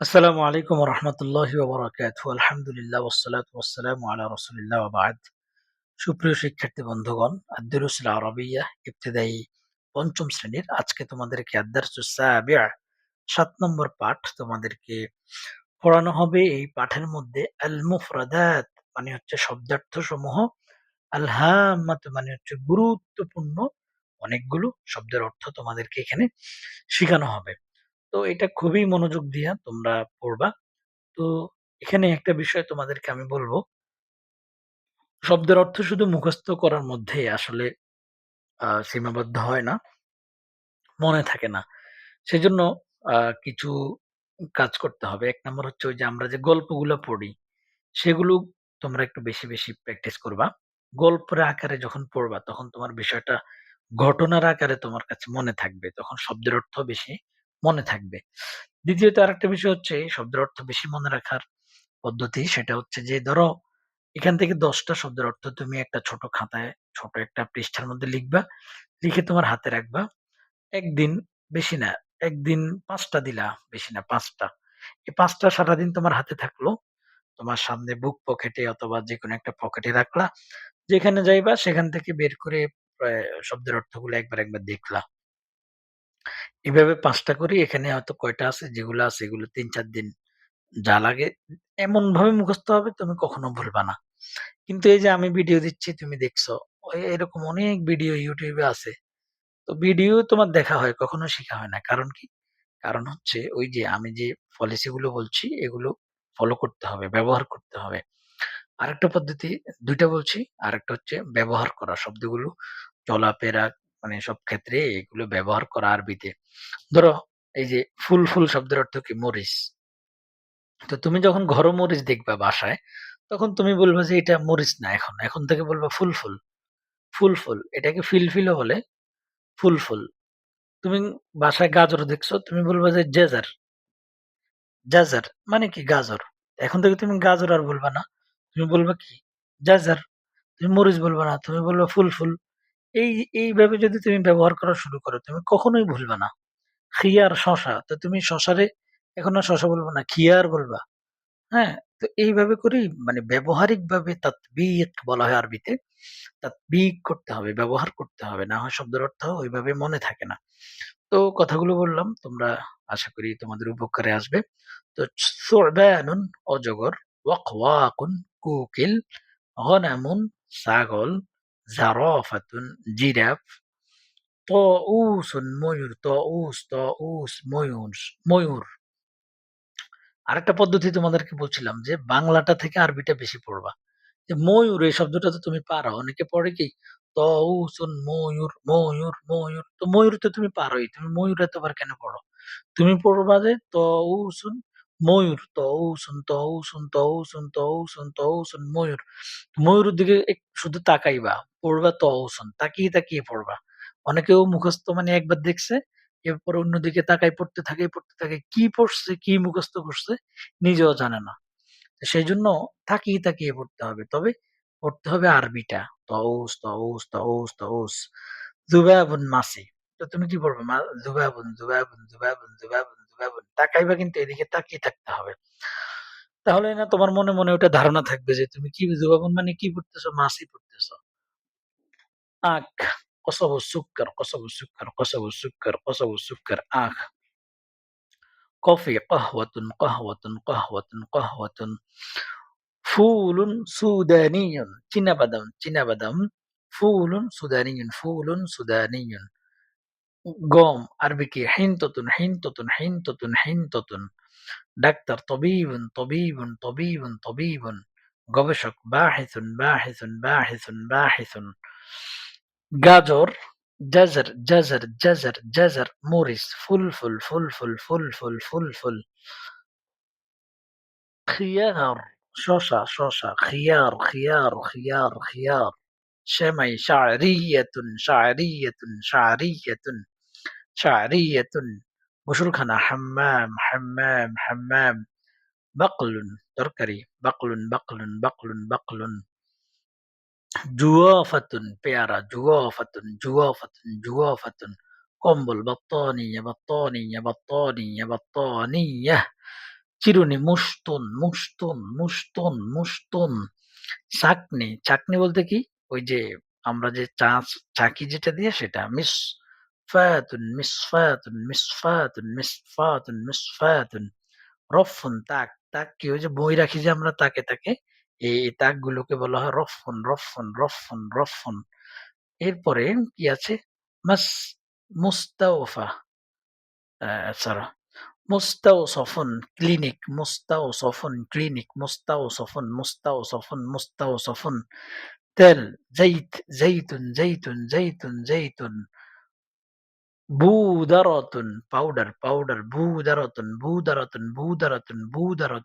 আসসালামু আলাইকুম রহমতুল্লাহি ওবরাকাতুহু। আলহামদুলিল্লাহ ওয়াসসালাতু ওয়াসসালামু আলা রাসূলিল্লাহ ওয়া সুপ্রিয় শিক্ষার্থী বন্ধুগণ, আদ-দুরুসুল আরাবিyyah ইবতিদায়ী পঞ্চম শ্রেণির আজকে তোমাদেরকে আদ-দারসুস সাবি'a ৭ নম্বর পাঠ তোমাদেরকে পড়ানো হবে। এই পাঠের মধ্যে আল মুফরাদাত মানে হচ্ছে শব্দার্থ সমূহ আল হাম্মাত মানে হচ্ছে গুরুত্বপূর্ণ অনেকগুলো শব্দের অর্থ তোমাদেরকে এখানে শিখানো হবে। তো এটা খুবই মনোযোগ দিয়া তোমরা পড়বা। তো এখানে একটা বিষয় তোমাদেরকে আমি বলব। শব্দের অর্থ শুধু মুখস্থ করার মধ্যেই আসলে সীমাবদ্ধ হয় না। মনে থাকে না। সেজন্য কিছু কাজ করতে হবে। এক নম্বর হচ্ছে ওই যে আমরা যে গল্পগুলো পড়ি, সেগুলো তোমরা একটু বেশি বেশি প্র্যাকটিস করবা। গল্পের আকারে যখন পড়বা, তখন তোমার বিষয়টা ঘটনার আকারে তোমার কাছে মনে থাকবে। তখন শব্দের অর্থ বেশি। মনে থাকবে। দ্বিতীয়ত আরেকটা বিষয় হচ্ছে, শব্দের অর্থ বেশি মনে রাখার পদ্ধতি, সেটা হচ্ছে যে, ধরো, এখান থেকে দশটা শব্দের অর্থ তুমি একটা ছোট খাতায়, ছোট একটা পৃষ্ঠার মধ্যে লিখবা, লিখে তোমার হাতে রাখবা, একদিন বেশি না, একদিন পাঁচটা দিলা বেশি না, পাঁচটা। এই পাঁচটা সারাদিন তোমার হাতে থাকল, তোমার সামনে বুক পকেটে অথবা যে কোনো একটা পকেটে রাখলা, যেখানে যাইবা সেখান থেকে বের করে শব্দের অর্থগুলো একবার একবার দেখলা। এভাবে পাঁচটা করে, এখানে হয়তো কয়টা আছে? যেগুলো আছে, এগুলো তিন চার দিন যা লাগে এমন ভাবে মুখস্থ হবে, তুমি কখনো ভুলবা না। কিন্তু এই যে আমি ভিডিও দিচ্ছি, তুমি দেখছ, ওই এরকম অনেক ভিডিও ইউটিউবে আছে। তো ভিডিও তোমার দেখা হয়, কখনো শেখা হয় না। কারণ কি? কারণ হচ্ছে ওই যে আমি যে পলিসি গুলো বলছি, এগুলো ফলো করতে হবে, ব্যবহার করতে হবে। আরেকটা পদ্ধতি, দুইটা বলছি, আরেকটা হচ্ছে ব্যবহার করা। শব্দগুলো চলাফেরা মানে সব ক্ষেত্রে এগুলো ব্যবহার করা আরবিতে ধরো, এই যে ফুল ফুল শব্দের অর্থ কি? মরিচ। তো তুমি যখন ঘর মরিচ দেখবা বাসায়, তখন তুমি বলবা যে এটা মরিচ না এখন। এখন থেকে বলবা ফুল ফুল। ফুল ফুল। এটাকে ফিল ফিলও বলে ফুল ফুল। তুমি বাসায় গাজর দেখছ, তুমি বলবা যে জেজার। জাজার মানে কি গাজর? এখন থেকে তুমি গাজর আর বলবা না। তুমি বলবা কি? জাজার। তুমি মরিচ বলবা না। তুমি বলবা ফুল ফুল। এই, এইভাবে যদি তুমি ব্যবহার করা শুরু করো, তুমি কখনোই ভুলবা না। খিয়ার শশা, তো তুমি শশারে, এখন আর শশা বলবা না খিয়ার বলবা। হ্যাঁ? তো এইভাবে করেই মানে ব্যবহারিক ভাবে তাতবিক বলা হয় আরবিতে, তাতবিক করতে হবে, ব্যবহার করতে হবে, না হয় শব্দের অর্থ ওইভাবে মনে থাকে না। তো কথাগুলো বললাম, তোমরা আশা করি তোমাদের উপকারে আসবে। তো সুরবানুন অজগর, ওয়াকওয়াকুন কুকিল, গনামুন ছাগল জারাফাতুন জিরাফ আরেকটা পদ্ধতি তোমাদেরকে বলছিলাম যে, বাংলাটা থেকে আরবিটা বেশি পড়বা। যে ময়ূর, এই শব্দটা তো তুমি পারো। অনেকে পড়ে কি তউসুন ময়ূর ময়ূর ময়ূর। তো ময়ূর তো তুমি পারোই। তুমি ময়ূর এতবার কেন পড়ো? তুমি পড়বা যে তউসুন ময়ূর তউসুন তউসুন তউসুন তউসুন তউসুন ময়ূর। ময়ূরের দিকে শুধু তাকাইবা, পড়বা তউসুন তাকিয়ে তাকিয়ে পড়বা। অনেকেও মুখস্থ মানে একবার দেখছে, এরপর অন্যদিকে তাকাই পড়তে থাকে পড়তে থাকে, কি পড়ছে, কি মুখস্থ করছে, নিজেও জানে না। সেই জন্য তাকিয়ে তাকিয়ে পড়তে হবে, তবে পড়তে হবে আরবিটা তউস তউস তউস তউস জুবাবুন মাসি। তো তুমি কি পড়বে জুবাবুন জুবাবুন জুবাবুন জুবাবুন তাকাইবা কিন্তু এদিকে তাকিয়ে থাকতে হবে তাহলে না তোমার মনে মনে ওটা ধারণা থাকবে যে তুমি কি জুবাবন মানে কি পড়তেছো মাসি পড়তেছো আখ কসব সুক্কর কসব সুক্কর কসব সুক্কর কসব সুক্কর আখ কফি কাহওয়াতুন কাহওয়াতুন কাহওয়াতুন কাহওয়াতুন ফুলুন সুদানিয়ুন চীনা বাদাম চীনা বাদাম ফুলুন সুদানিয়ুন ফুলুন সুদানিয়ুন قوم أربكي حنطة حنطة حنطة حنطة دكتور طبيب طبيب طبيب طبيب. গবেষক باحث باحث باحث باحث. গাজর جزر جزر جزر جزر. موريس فلفل فلفل فلفل فلفل. خيار شوشة شوشة. خيار خيار خيار خيار. শ্যামাই শাহরিয়াতুন শাহরিয়াতুন শাহরিয়াতুন শাহরিয়াতুন গোসলখানা হাম্মাম হাম্মাম হাম্মাম বাকলুন তরকারি বাকলুন বাকলুন বাকলুন বাকলুন জুয়াফাতুন পেয়ারা জুয়াফাতুন জুয়াফাতুন জুয়াফাতুন কম্বল বাত্তানিয়া বাত্তানিয়া বাত্তানিয়া বাত্তানিয়া চিরুনি মুস্তুন মুস্তুন মুস্তুন মুস্তুন চাকনি চাকনি বলতে কি ওই যে আমরা যে চা চাকি যেটা দিয়ে সেটা, মিস ফাতুন মিসফাতুন মিসফাতুন মিসফাতুন মিসফাতুন রফুন তাক তাক কি ওই যে বই রাখি যে আমরা তাকে তাকে? এই তাক গুলোকে বলা হয় রফুন রফুন রফুন রফুন। এরপরে কি আছে? মাস, মুস্তাওফা। সরি মুস্তাওসফুন ক্লিনিক মুস্তাওসফুন ক্লিনিক মুস্তাওসফুন মুস্তাওসফুন মুস্তাওসফুন। زيتان زيت زيت زيت زيت زيت بودرة باودر باودر بودرة بودرة بودرة بودرة.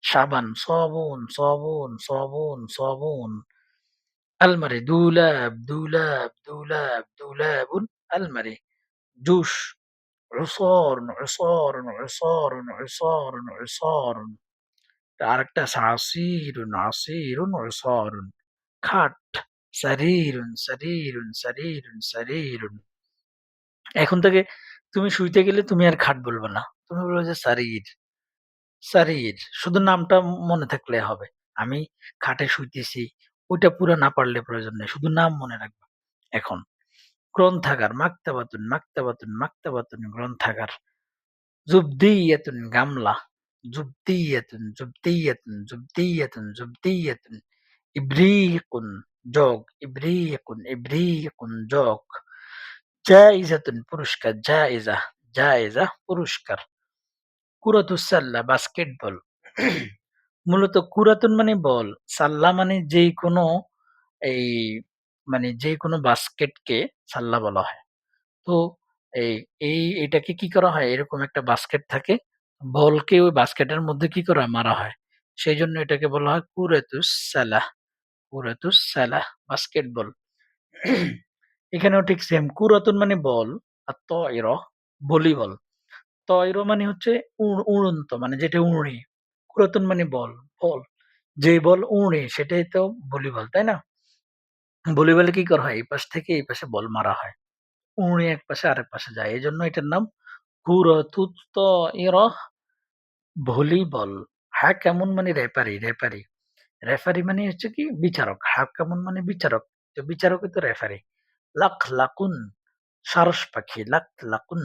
شعبا صابون صابون صابون صابون. المري دولاب دولاب دولاب دولاب المري جوش. عصار عصار عصار عصار عصار تعركت عصير عصير عصار খাট। সারিরুন সারিরুন সারিরুন সারিরুন এখন থেকে তুমি শুইতে গেলে তুমি আর খাট বলবে না। তুমি বলবে যে সারির সারির শুধু নামটা মনে থাকলে হবে। আমি খাটে শুইতেছি, ওইটা পুরো না পারলে প্রয়োজন নেই, শুধু নাম মনে রাখবে। এখন, গ্রন্থাগার, মাক্তাবাতুন মাক্তাবাতুন মাক্তাবাতুন, গ্রন্থাগার। জুবদিয়াতুন গামলা, জুবদিয়াতুন জুবদিয়াতুন জুবদিয়াতুন জুবদিয়াতুন। ইব্রিকুন জগ ইব্রিকুন ইব্রিকুন জগ জাইজাতুন পুরস্কার জাইজা জাইজা পুরস্কার কুরাতুসাল্লা বাস্কেটবল মূলত কুরাতুন মানে বল সাল্লা মানে যেই কোনো এই মানে যে কোনো বাস্কেটকে সাল্লা বলা হয় তো এই এই এটাকে কি করা হয় এরকম একটা বাস্কেট থাকে বলকে ওই বাস্কেটের মধ্যে কি করা মারা হয় সেই জন্য এটাকে বলা হয় কুরাতুস সালাহ কুরাতুস সালাহ বাস্কেটবল এখানেও ঠিক সেম কুরাতুন মানে বল আর তয়র ভলিবল। তয়র মানে হচ্ছে উড়- উড়ন্ত মানে যেটা উড়ে। কুরাতুন মানে বল বল। যে বল উড়ে, সেটাই তো ভলিবল, তাই না? ভলিবলে কি করা হয়? এই পাশ থেকে এই পাশে বল মারা হয়। উড়ে এক পাশে আরেক পাশে যায়। এই জন্য এটার নাম কুরাতুত তয়র ভলিবল। হ্যাঁ কেমন মানে রেফারি রেফারি। রেফারি মানে হচ্ছে কি? বিচারক। হ্যাঁ কেমন মানে বিচারক। তো বিচারকই তো রেফারি লাখ লাকুন সারস পাখি, লাখ লাকুন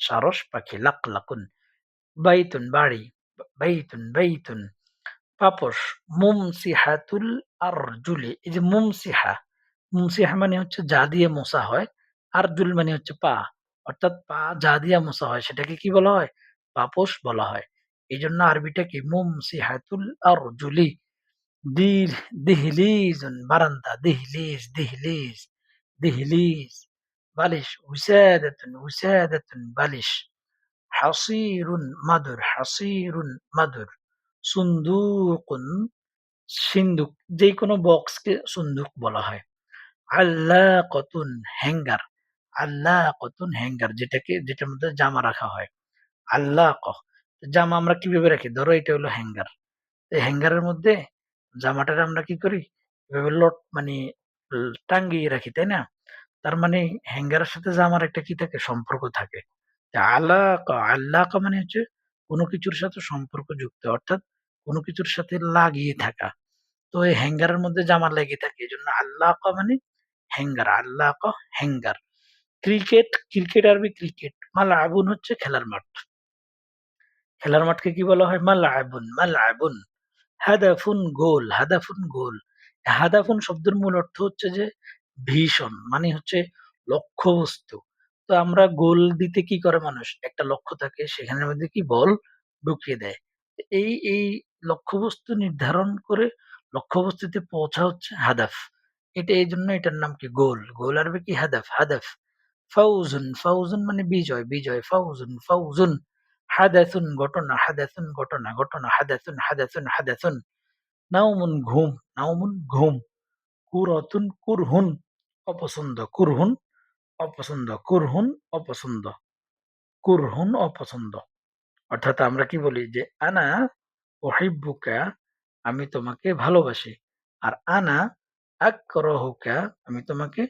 সারস পাখি, লাখ লাকুন বাইতুন বাড়ি, বাইতুন বাইতুন। পাপস, মুমসিহাতুল আরজুলি। এই যে মুমসিহা মুমসিহা মানে হচ্ছে যা দিয়ে মোছা হয়। আরজুল মানে হচ্ছে পা। অর্থাৎ পা যা দিয়ে মোছা হয়, সেটাকে কি বলা হয়? পাপোশ বলা হয়। এই জন্য আরবিটা কি? মুমসিহাতুল আরজুলি। দিহলিজুন বারান্দা দিহলিজ দিহলিজ দিহলিজ বালিশ উসাদাতুন উসাদাতুন বালিশ হাসিরুন মাদুর হাসিরুন মাদুর সুন্দুকুন সিন্দুক যে কোনো বক্সকে সুন্দুক বলা হয়। আল্লাকতুন হ্যাঙ্গার আল্লাকতুন হ্যাঙ্গার যেটাকে, যেটার মধ্যে জামা রাখা হয়। আল্লাক জামা আমরা কীভাবে রাখি? ধরো এটা হলো হ্যাঙ্গার এই হ্যাঙ্গারের মধ্যে জামাটার আমরা কি করি? এভাবে লট মানে টাঙ্গিয়ে রাখি, তাই না? তার মানে হ্যাঙ্গারের সাথে জামার একটা কি থাকে? সম্পর্ক থাকে। যে আলাকা আল্লাকা মানে হচ্ছে কোনো কিছুর সাথে সম্পর্ক যুক্ত, অর্থাৎ কোনো কিছুর সাথে লাগিয়ে থাকা। তো এই হ্যাঙ্গারের মধ্যে জামা লেগে থাকে এই জন্য আল্লাকা মানে hanger আল্লাকা hanger. Cricket cricket Arabi cricket মালাবুন হচ্ছে খেলার মাঠ। খেলার মাঠকে কি বলা হয়? মালাবুন মালাবুন হাদাফুন গোল হাদাফুন গোল। হাদাফুন শব্দের মূল অর্থ হচ্ছে যে ভীষণ মানে হচ্ছে লক্ষ্যবস্তু। তো আমরা গোল দিতে কি করে মানুষ? একটা লক্ষ্য থাকে, সেখানের মধ্যে কি বল ঢুকিয়ে দেয়। এই এই লক্ষ্যবস্তু নির্ধারণ করে লক্ষ্যবস্তুতে পৌঁছা হচ্ছে হাদাফ। এটা, এই জন্য এটার নাম কি? গোল। গোল আরবি কি? হাদাফ হাদাফ। ফাউজুন ফাউজুন মানে বিজয় বিজয়, ফাউজুন ফাউজুন। হাদাসুন ঘটনা হাদাসুন ঘটনা ঘটনা, হাদাসুন হাদাসুন হাদাসুন। নাউমুন ঘুম নাউমুন ঘুম। কুরাতুন কুরহুন, অপছন্দ কুরহুন অপছন্দ কুরহুন অপছন্দ। কুরহুন, অপছন্দ। অর্থাৎ আমরা কি বলি যে, আনা ওহিব্বুকা আমি তোমাকে ভালোবাসি। আর আনা আক্রহুকা, আমি তোমাকে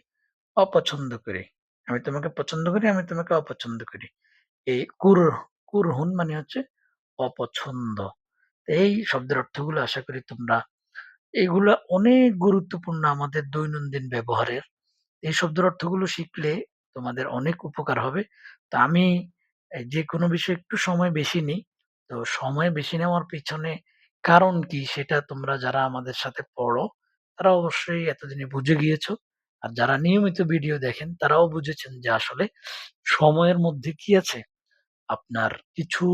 অপছন্দ করি। আমি তোমাকে পছন্দ করি, আমি তোমাকে অপছন্দ করি। এই কুর কুরহুন মানে হচ্ছে অপছন্দ। এই শব্দের অর্থগুলো আশা করি তোমরা এগুলা অনেক গুরুত্বপূর্ণ আমাদের দৈনন্দিন ব্যবহারের। এই শব্দের অর্থগুলো শিখলে তোমাদের অনেক উপকার হবে। তো আমি এ যেকোনো বিষয়ে একটু সময় বেশি নিই। তো সময় বেশি নেওয়ার পিছনে কারণ কি সেটা তোমরা যারা আমাদের সাথে পড়ো, তারা অবশ্যই এতদিনে বুঝে গিয়েছো। আর যারা নিয়মিত ভিডিও দেখেন, তারাও বুঝেছেন যে আসলে সময়ের মধ্যে কি আছে? আপনার কিছু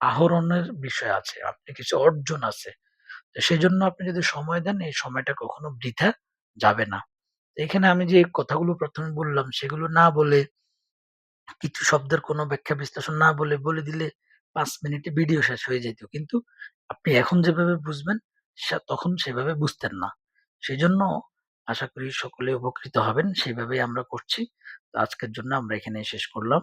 আহরণের বিষয় আছে। আপনি কিছু অর্জন আছে। তো সেজন্য আপনি যদি সময় দেন এই সময়টা কখনো বৃথা যাবে না। এখানে আমি যে কথাগুলো প্রথমে বললাম সেগুলো না বলে কিছু শব্দের কোনো ব্যাখ্যা বিশ্লেষণ না বলে, বলে দিলে পাঁচ মিনিটে ভিডিও শেষ হয়ে যেত। কিন্তু আপনি এখন যেভাবে বুঝবেন তখন সেভাবে বুঝতেন না। সেজন্য আশা করি সকলে উপকৃত হবেন। সেভাবেই আমরা করছি। আজকের জন্য আমরা এখানেই শেষ করলাম।